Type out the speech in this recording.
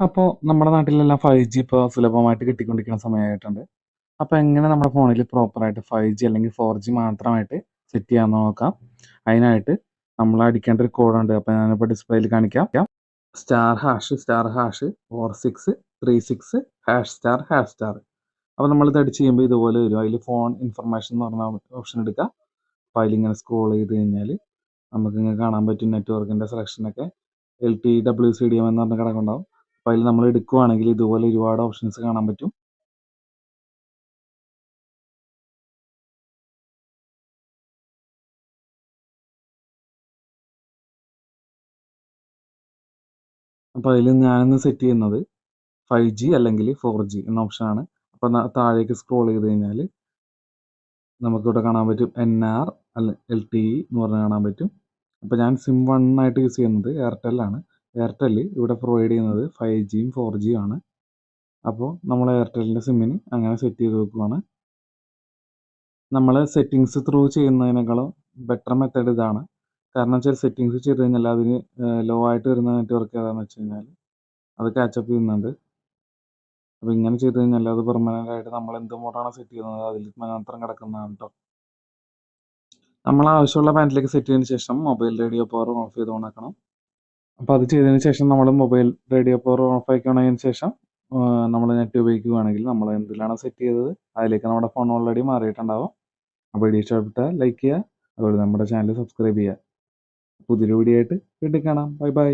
അപ്പോൾ നമ്മുടെ നാട്ടിലെല്ലാം five G ഇപ്പോൾ സുലഭമായിട്ട് കിട്ടിക്കൊണ്ടിരിക്കുന്ന സമയമായിട്ടുണ്ട് അപ്പോൾ എങ്ങനെ നമ്മുടെ ഫോണിൽ പ്രോപ്പറായിട്ട് ഫൈവ് ജി അല്ലെങ്കിൽ ഫോർ ജി മാത്രമായിട്ട് സെറ്റ് ചെയ്യാമെന്ന് നോക്കാം. അതിനായിട്ട് നമ്മൾ അടിക്കേണ്ട ഒരു കോഡുണ്ട് അപ്പോൾ ഞാനിപ്പോൾ ഡിസ്പ്ലേയിൽ കാണിക്കാം. Star hash star hash four six three six hash star hash star അപ്പോൾ ഇത് അടിച്ച് ചെയ്യുമ്പോൾ ഇതുപോലെ വരും. അതിൽ ഫോൺ ഇൻഫർമേഷൻ എന്ന് പറഞ്ഞ ഓപ്ഷൻ എടുക്കുക അപ്പോൾ അതിലിങ്ങനെ സ്ക്രോൾ ചെയ്ത് കഴിഞ്ഞാൽ നമുക്ക് ഇങ്ങനെ കാണാൻ പറ്റും നെറ്റ്വർക്കിന്റെ സെലക്ഷനൊക്കെ L T W C D M എന്ന് പറഞ്ഞ കിടക്കുന്നുണ്ടാവും അതിൽ നമ്മൾ എടുക്കുവാണെങ്കിൽ ഇതുപോലെ ഒരുപാട് ഓപ്ഷൻസ് കാണാൻ പറ്റും. അപ്പോൾ അതിൽ ഞാനിന്ന് സെറ്റ് ചെയ്യുന്നത് ഫൈവ് ജി അല്ലെങ്കിൽ ഫോർ ജി എന്ന ഓപ്ഷനാണ് അപ്പോൾ താഴേക്ക് സ്ക്രോൾ ചെയ്ത് കഴിഞ്ഞാൽ നമുക്കിവിടെ കാണാൻ പറ്റും എൻ ആർ അല്ല എൽ ടി ഇ എന്ന് പറഞ്ഞ് കാണാൻ പറ്റും. അപ്പോൾ ഞാൻ സിം വൺ ആയിട്ട് യൂസ് ചെയ്യുന്നത് എയർടെല്ലാണ് എയർടെൽ ഇവിടെ പ്രൊവൈഡ് ചെയ്യുന്നത് ഫൈവ് ജിയും ഫോർ ജിയും ആണ്. അപ്പോൾ നമ്മൾ എയർടെല്ലിന്റെ സിമ്മിന് അങ്ങനെ സെറ്റ് ചെയ്ത് വെക്കുവാണ്. നമ്മൾ സെറ്റിങ്സ് ത്രൂ ചെയ്യുന്നതിനേക്കാളും ബെറ്റർ മെത്തേഡ് ഇതാണ്. കാരണം വെച്ചാൽ സെറ്റിങ്സ് ചെയ്ത് കഴിഞ്ഞാൽ അതിന് ലോ ആയിട്ട് വരുന്ന നെറ്റ്വർക്ക് ഏതാണെന്ന് വെച്ച് കഴിഞ്ഞാൽ അത് കാച്ചപ്പ് ചെയ്യുന്നുണ്ട്. അപ്പോൾ ഇങ്ങനെ ചെയ്ത് കഴിഞ്ഞാൽ അത് പെർമനന്റ് ആയിട്ട് നമ്മൾ എന്ത് മോഡാണ് സെറ്റ് ചെയ്യുന്നത് അതിൽ മാത്രം കിടക്കുന്നതാണ് കേട്ടോ നമ്മൾ ആവശ്യമുള്ള ബാൻഡിലേക്ക് സെറ്റ് ചെയ്തതിന് ശേഷം മൊബൈൽ റേഡിയോ പവർ ഓഫ് ചെയ്ത് ഓണാക്കണം അപ്പോൾ അത് ചെയ്തതിന് ശേഷം നമ്മൾ മൊബൈൽ റേഡിയോ പവർ ഓഫ് ആക്കിയതിന് ശേഷം നമ്മൾ നെറ്റ് ഉപയോഗിക്കുകയാണെങ്കിൽ നമ്മൾ എന്തിലാണോ സെറ്റ് ചെയ്തത് അതിലേക്ക് നമ്മുടെ ഫോൺ ഓൾറെഡി മാറിയിട്ടുണ്ടാവും. അപ്പോൾ വീഡിയോ ഇഷ്ടപ്പെട്ടാൽ ലൈക്ക് ചെയ്യുക അതുപോലെ നമ്മുടെ ചാനൽ സബ്സ്ക്രൈബ് ചെയ്യുക. പുതിയൊരു വീഡിയോ ആയിട്ട് വീണ്ടും കാണാം. Bye bye